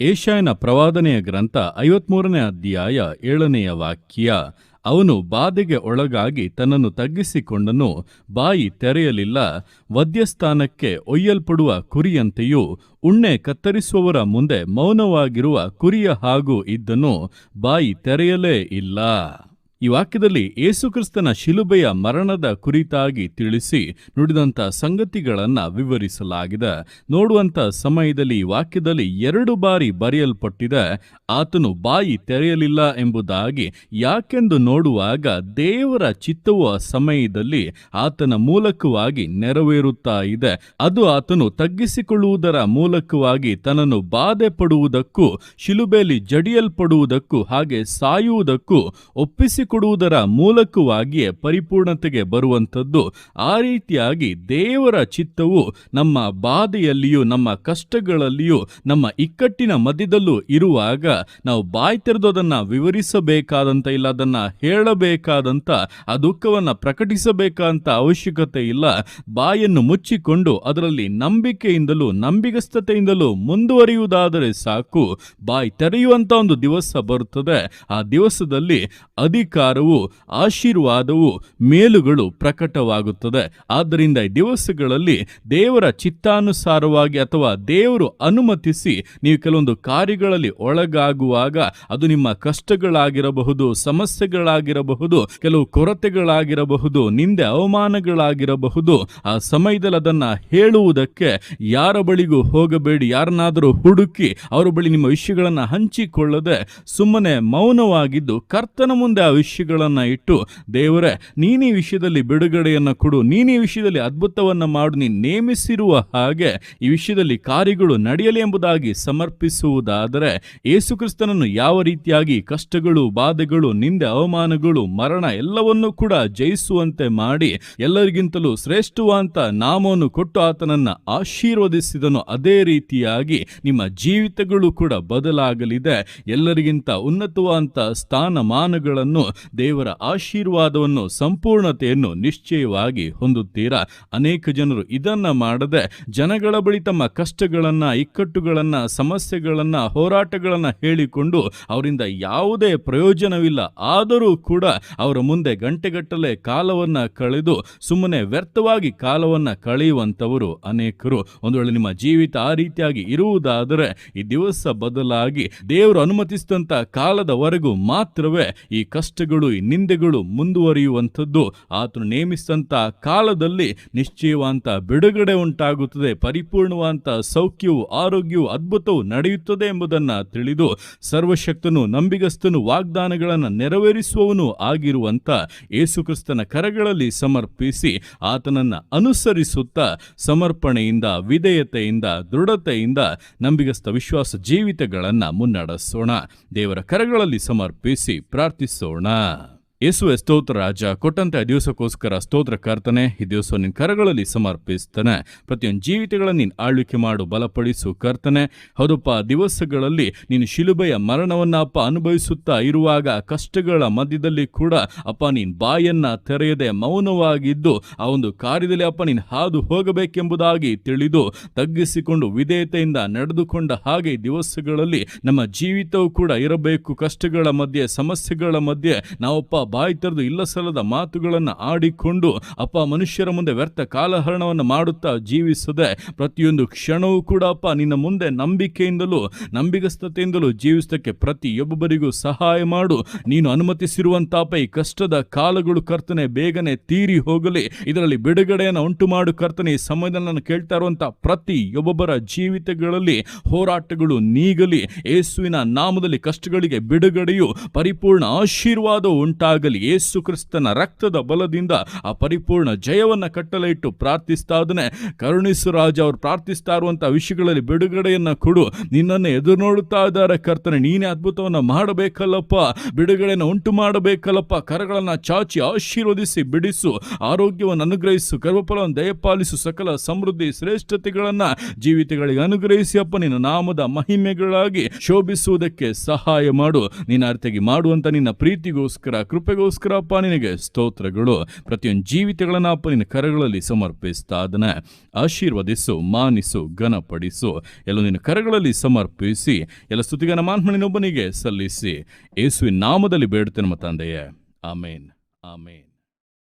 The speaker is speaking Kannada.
ಏಷಾಯನ ಪ್ರವಾದನೆಯ ಗ್ರಂಥ ಐವತ್ಮೂರನೇ ಅಧ್ಯಾಯ ಏಳನೆಯ ವಾಕ್ಯ, ಅವನು ಬಾಧೆಗೆ ಒಳಗಾಗಿ ತನ್ನನ್ನು ತಗ್ಗಿಸಿಕೊಂಡನು, ಬಾಯಿ ತೆರೆಯಲಿಲ್ಲ ವದ್ಯಸ್ಥಾನಕ್ಕೆ ಒಯ್ಯಲ್ಪಡುವ ಕುರಿಯಂತೆಯೂ, ಉಣ್ಣೆ ಕತ್ತರಿಸುವವರ ಮುಂದೆ ಮೌನವಾಗಿರುವ ಕುರಿಯ ಹಾಗೂ ಇದ್ದನು, ಬಾಯಿ ತೆರೆಯಲೇ ಇಲ್ಲ. ಈ ವಾಕ್ಯದಲ್ಲಿ ಯೇಸುಕ್ರಿಸ್ತನ ಶಿಲುಬೆಯ ಮರಣದ ಕುರಿತಾಗಿ ತಿಳಿಸಿ ನುಡಿದಂಥ ಸಂಗತಿಗಳನ್ನು ವಿವರಿಸಲಾಗಿದೆ. ನೋಡುವಂಥ ಸಮಯದಲ್ಲಿ ಈ ವಾಕ್ಯದಲ್ಲಿ ಎರಡು ಬಾರಿ ಬರೆಯಲ್ಪಟ್ಟಿದೆ, ಆತನು ಬಾಯಿ ತೆರೆಯಲಿಲ್ಲ ಎಂಬುದಾಗಿ, ಯಾಕೆಂದು ನೋಡುವಾಗ ದೇವರ ಚಿತ್ತವು ಆ ಸಮಯದಲ್ಲಿ ಆತನ ಮೂಲಕವಾಗಿ ನೆರವೇರುತ್ತಾ ಇದೆ. ಅದು ಆತನು ತಗ್ಗಿಸಿಕೊಳ್ಳುವುದರ ಮೂಲಕವಾಗಿ ತನ್ನನ್ನು ಬಾಧೆ ಪಡುವುದಕ್ಕೂ ಶಿಲುಬೆಯಲ್ಲಿ ಜಡಿಯಲ್ಪಡುವುದಕ್ಕೂ, ಹಾಗೆ ಸಾಯುವುದಕ್ಕೂ ಒಪ್ಪಿಸಿಕೊಡುವುದರ ಮೂಲಕವಾಗಿಯೇ ಪರಿಪೂರ್ಣತೆಗೆ ಬರುವಂಥದ್ದು, ಆ ರೀತಿಯಾಗಿ ದೇವರ ಚಿತ್ತವು ನಮ್ಮ ಬಾಧೆಯಲ್ಲಿಯೂ, ನಮ್ಮ ಕಷ್ಟಗಳಲ್ಲಿಯೂ, ನಮ್ಮ ಇಕ್ಕಟ್ಟಿನ ಮಧ್ಯದಲ್ಲೂ ಇರುವಾಗ ನಾವು ಬಾಯಿ ತೆರೆದು ಅದನ್ನು ವಿವರಿಸಬೇಕಾದಂತ ಇಲ್ಲ, ಅದನ್ನು ಹೇಳಬೇಕಾದಂತ, ಆ ದುಃಖವನ್ನು ಪ್ರಕಟಿಸಬೇಕಂತ ಅವಶ್ಯಕತೆ ಇಲ್ಲ. ಬಾಯನ್ನು ಮುಚ್ಚಿಕೊಂಡು ಅದರಲ್ಲಿ ನಂಬಿಕೆಯಿಂದಲೂ, ನಂಬಿಗಸ್ತತೆಯಿಂದಲೂ ಮುಂದುವರಿಯುವುದಾದರೆ ಸಾಕು. ಬಾಯಿ ತೆರೆಯುವಂತ ಒಂದು ದಿವಸ ಬರುತ್ತದೆ. ಆ ದಿವಸದಲ್ಲಿ ಅಧಿಕಾರವು ಆಶೀರ್ವಾದವು ಮೇಲುಗಳು ಪ್ರಕಟವಾಗುತ್ತದೆ. ಆದ್ದರಿಂದ ಈ ದಿವಸಗಳಲ್ಲಿ ದೇವರ ಚಿತ್ತಾನುಸಾರವಾಗಿ ಅಥವಾ ದೇವರು ಅನುಮತಿಸಿ ನೀವು ಕೆಲವೊಂದು ಕಾರ್ಯಗಳಲ್ಲಿ ಒಳಗಾಗುವಾಗ ಅದು ನಿಮ್ಮ ಕಷ್ಟಗಳಾಗಿರಬಹುದು, ಸಮಸ್ಯೆಗಳಾಗಿರಬಹುದು, ಕೆಲವು ಕೊರತೆಗಳಾಗಿರಬಹುದು, ನಿಂದೆ ಅವಮಾನಗಳಾಗಿರಬಹುದು. ಆ ಸಮಯದಲ್ಲಿ ಅದನ್ನು ಹೇಳುವುದಕ್ಕೆ ಯಾರ ಬಳಿಗೂ ಹೋಗಬೇಡಿ. ಯಾರನ್ನಾದರೂ ಹುಡುಕಿ ಅವರ ಬಳಿ ನಿಮ್ಮ ವಿಷಯಗಳನ್ನು ಹಂಚಿಕೊಳ್ಳದೆ ಸುಮ್ಮನೆ ಮೌನವಾಗಿದ್ದು ಕರ್ತನ ಮುಂದೆ ಆ ವಿಷಯಗಳನ್ನು ಇಟ್ಟು, ದೇವರೇ, ನೀನೀ ವಿಷಯದಲ್ಲಿ ಬಿಡುಗಡೆಯನ್ನು ಕೊಡು, ನೀನೀ ವಿಷಯದಲ್ಲಿ ಅದ್ಭುತವನ್ನು ಮಾಡು, ನೀನು ನೇಮಿಸಿರುವ ಹಾಗೆ ಈ ವಿಷಯದಲ್ಲಿ ಕಾರ್ಯಗಳು ನಡೆಯಲಿ ಎಂಬುದಾಗಿ ಸಮರ್ಪಿಸುವುದಾದರೆ ಯೇಸುಕ್ರಿಸ್ತನನ್ನು ಯಾವ ರೀತಿಯಾಗಿ ಕಷ್ಟಗಳು, ಬಾಧೆಗಳು, ನಿಂದೆ, ಅವಮಾನಗಳು, ಮರಣ ಎಲ್ಲವನ್ನೂ ಕೂಡ ಜಯಿಸುವಂತೆ ಮಾಡಿ, ಎಲ್ಲರಿಗಿಂತಲೂ ಶ್ರೇಷ್ಠವಾಂತ ನಾಮವನ್ನು ಕೊಟ್ಟು ಆತನನ್ನು ಆಶೀರ್ವದಿಸಿದನು, ಅದೇ ರೀತಿಯಾಗಿ ನಿಮ್ಮ ಜೀವಿತಗಳು ಕೂಡ ಬದಲಾಗಲಿದೆ. ಎಲ್ಲರಿಗಿಂತ ಉನ್ನತವಾದಂಥ ಸ್ಥಾನಮಾನಗಳನ್ನು ದೇವರ ಆಶೀರ್ವಾದವನ್ನು ಸಂಪೂರ್ಣತೆಯನ್ನು ನಿಶ್ಚಯವಾಗಿ ಹೊಂದುತ್ತೀರಾ? ಅನೇಕ ಜನರು ಇದನ್ನ ಮಾಡದೆ ಜನಗಳ ಬಳಿ ತಮ್ಮ ಕಷ್ಟಗಳನ್ನ, ಇಕ್ಕಟ್ಟುಗಳನ್ನ, ಸಮಸ್ಯೆಗಳನ್ನ, ಹೋರಾಟಗಳನ್ನ ಹೇಳಿಕೊಂಡು ಅವರಿಂದ ಯಾವುದೇ ಪ್ರಯೋಜನವಿಲ್ಲ. ಆದರೂ ಕೂಡ ಅವರ ಮುಂದೆ ಗಂಟೆಗಟ್ಟಲೆ ಕಾಲವನ್ನ ಕಳೆದು ಸುಮ್ಮನೆ ವ್ಯರ್ಥವಾಗಿ ಕಾಲವನ್ನ ಕಳೆಯುವಂಥವರು ಅನೇಕರು. ಒಂದು ವೇಳೆ ನಿಮ್ಮ ಜೀವಿತ ಆ ರೀತಿಯಾಗಿ ಇರುವುದಾದರೆ ಈ ದಿವಸ ಬದಲಾಗಿ ದೇವರು ಅನುಮತಿಸಿದಂಥ ಕಾಲದವರೆಗೂ ಮಾತ್ರವೇ ಈ ಕಷ್ಟಗಳು ಈ ನಿಂದೆಗಳು ಮುಂದುವರಿಯುವಂಥದ್ದು. ಆತನು ನೇಮಿಸಿದಂಥ ಕಾಲದಲ್ಲಿ ನಿಶ್ಚಯವಂತ ಬಿಡುಗಡೆ ಉಂಟಾಗುತ್ತದೆ. ಪರಿಪೂರ್ಣವಂತ ಸೌಖ್ಯವು, ಆರೋಗ್ಯವು, ಅದ್ಭುತವು ನಡೆಯುತ್ತದೆ ಎಂಬುದನ್ನು ತಿಳಿದು ಸರ್ವಶಕ್ತನು, ನಂಬಿಗಸ್ತನು, ವಾಗ್ದಾನಗಳನ್ನು ನೆರವೇರಿಸುವವನು ಆಗಿರುವಂಥ ಯೇಸುಕ್ರಿಸ್ತನ ಕರಗಳಲ್ಲಿ ಸಮರ್ಪಿಸಿ ಆತನನ್ನ ಅನುಸರಿಸುತ್ತಾ ಸಮರ್ಪಣೆಯಿಂದ, ವಿಧೇಯತೆಯಿಂದ, ದೃಢತೆಯಿಂದ ನಂಬಿಗಸ್ತ ವಿಶ್ವಾಸ ಜೀವಿತಗಳನ್ನು ಮುನ್ನಡೆಸೋಣ. ದೇವರ ಕರಗಳಲ್ಲಿ ಸಮರ್ಪಿಸಿ ಪ್ರಾರ್ಥಿಸೋಣ. Amen. ಯೇಸುವೆ ಸ್ತೋತ್ರ ರಾಜ, ಕೊಟ್ಟಂತೆ ದಿವಸಕ್ಕೋಸ್ಕರ ಸ್ತೋತ್ರ ಕರ್ತನೆ, ಈ ದಿವಸ ನಿನ್ನ ಕರಗಳಲ್ಲಿ ಸಮರ್ಪಿಸ್ತಾನೆ. ಪ್ರತಿಯೊಂದು ಜೀವಿತಗಳನ್ನು ನೀನು ಆಳ್ವಿಕೆ ಮಾಡು, ಬಲಪಡಿಸು ಕರ್ತನೆ. ಹೌದಪ್ಪ, ದಿವಸಗಳಲ್ಲಿ ನೀನು ಶಿಲುಬೆಯ ಮರಣವನ್ನ ಅಪ್ಪ ಅನುಭವಿಸುತ್ತಾ ಇರುವಾಗ ಕಷ್ಟಗಳ ಮಧ್ಯದಲ್ಲಿ ಕೂಡ ಅಪ್ಪ ನೀನು ಬಾಯನ್ನ ತೆರೆಯದೆ ಮೌನವಾಗಿದ್ದು, ಆ ಒಂದು ಕಾರ್ಯದಲ್ಲಿ ಅಪ್ಪ ನೀನು ಹಾದು ಹೋಗಬೇಕೆಂಬುದಾಗಿ ತಿಳಿದು, ತಗ್ಗಿಸಿಕೊಂಡು ವಿಧೇಯತೆಯಿಂದ ನಡೆದುಕೊಂಡ ಹಾಗೆ ದಿವಸಗಳಲ್ಲಿ ನಮ್ಮ ಜೀವಿತವೂ ಕೂಡ ಇರಬೇಕು. ಕಷ್ಟಗಳ ಮಧ್ಯೆ, ಸಮಸ್ಯೆಗಳ ಮಧ್ಯೆ ನಾವಪ್ಪ ಬಾಯಿ ತೆರೆದು ಇಲ್ಲ ಸಲ್ಲದ ಮಾತುಗಳನ್ನು ಆಡಿಕೊಂಡು ಅಪ್ಪ ಮನುಷ್ಯರ ಮುಂದೆ ವ್ಯರ್ಥ ಕಾಲಹರಣವನ್ನು ಮಾಡುತ್ತಾ ಜೀವಿಸದೆ ಪ್ರತಿಯೊಂದು ಕ್ಷಣವೂ ಕೂಡ ಅಪ್ಪ ನಿನ್ನ ಮುಂದೆ ನಂಬಿಕೆಯಿಂದಲೂ, ನಂಬಿಗಸ್ತತೆಯಿಂದಲೂ ಜೀವಿಸಿದಕ್ಕೆ ಪ್ರತಿಯೊಬ್ಬರಿಗೂ ಸಹಾಯ ಮಾಡು. ನೀನು ಅನುಮತಿಸಿರುವಂತಾಪ ಈ ಕಷ್ಟದ ಕಾಲಗಳು ಕರ್ತನೆ, ಬೇಗನೆ ತೀರಿ ಹೋಗಲಿ. ಇದರಲ್ಲಿ ಬಿಡುಗಡೆಯನ್ನು ಉಂಟು ಮಾಡು ಕರ್ತನೆ. ಈ ಸಮಯದಲ್ಲಿ ಕೇಳ್ತಾ ಇರುವಂತಹ ಪ್ರತಿಯೊಬ್ಬೊಬ್ಬರ ಜೀವಿತಗಳಲ್ಲಿ ಹೋರಾಟಗಳು ನೀಗಲಿ. ಯೇಸುವಿನ ನಾಮದಲ್ಲಿ ಕಷ್ಟಗಳಿಗೆ ಬಿಡುಗಡೆಯು ಪರಿಪೂರ್ಣ ಆಶೀರ್ವಾದ ಉಂಟಾಗಲಿ ಯೇಸು ಕ್ರಿಸ್ತನ ರಕ್ತದ ಬಲದಿಂದ ಆ ಪರಿಪೂರ್ಣ ಜಯವನ್ನ ಕಟ್ಟಲೆ ಇಟ್ಟು ಪ್ರಾರ್ಥಿಸ್ತಾ ಇದ್ದಾನೆ. ಕರುಣಿಸು ರಾಜ, ಅವ್ರು ಪ್ರಾರ್ಥಿಸ್ತಾ ಇರುವಂತ ವಿಷಯಗಳಲ್ಲಿ ಬಿಡುಗಡೆಯನ್ನ ಕೊಡು. ನಿನ್ನನ್ನು ಎದುರು ನೋಡುತ್ತಾ ಇದ್ದಾರೆ ಕರ್ತನೆ, ನೀನೇ ಅದ್ಭುತವನ್ನ ಮಾಡಬೇಕಲ್ಲಪ್ಪ. ಬಿಡುಗಡೆಯನ್ನು ಉಂಟು ಮಾಡಬೇಕಲ್ಲಪ್ಪ. ಕರಗಳನ್ನು ಚಾಚಿ ಆಶೀರ್ವದಿಸಿ ಬಿಡಿಸು. ಆರೋಗ್ಯವನ್ನು ಅನುಗ್ರಹಿಸು. ಗರ್ಭಫಲವನ್ನು ದಯಪಾಲಿಸು. ಸಕಲ ಸಮೃದ್ಧಿ, ಶ್ರೇಷ್ಠತೆಗಳನ್ನ ಜೀವಿತಗಳಿಗೆ ಅನುಗ್ರಹಿಸಿ ಅಪ್ಪ. ನಿನ್ನ ನಾಮದ ಮಹಿಮೆಗಳಾಗಿ ಶೋಭಿಸುವುದಕ್ಕೆ ಸಹಾಯ ಮಾಡು. ನಿನ್ನ ಅರ್ಥಗೆ ಮಾಡುವಂತ ನಿನ್ನ ಪ್ರೀತಿಗೋಸ್ಕರ ಕೃಪೆ ಕೃಪೆಗೋಸ್ಕರ ಅಪ್ಪ, ನಿನಗೆ ಸ್ತೋತ್ರಗಳು. ಪ್ರತಿಯೊಂದು ಜೀವಿತಗಳನ್ನು ಅಪ್ಪ, ನಿನ್ನ ಕರಗಳಲ್ಲಿ ಸಮರ್ಪಿಸ್ತಾ ಅದನ್ನ ಆಶೀರ್ವದಿಸು, ಮಾನಿಸು, ಘನಪಡಿಸು. ಎಲ್ಲ ನಿನ್ನ ಕರಗಳಲ್ಲಿ ಸಮರ್ಪಿಸಿ, ಎಲ್ಲ ಸ್ತುತಿಗನ ಮಾನ್ಮಣಿನೊಬ್ಬನಿಗೆ ಸಲ್ಲಿಸಿ. ಯೇಸುವಿನ ನಾಮದಲ್ಲಿ ಬೇಡುತ್ತೇನೆ ನಮ್ಮ ತಂದೆಯೇ. ಆಮೇನ್. ಆಮೇನ್.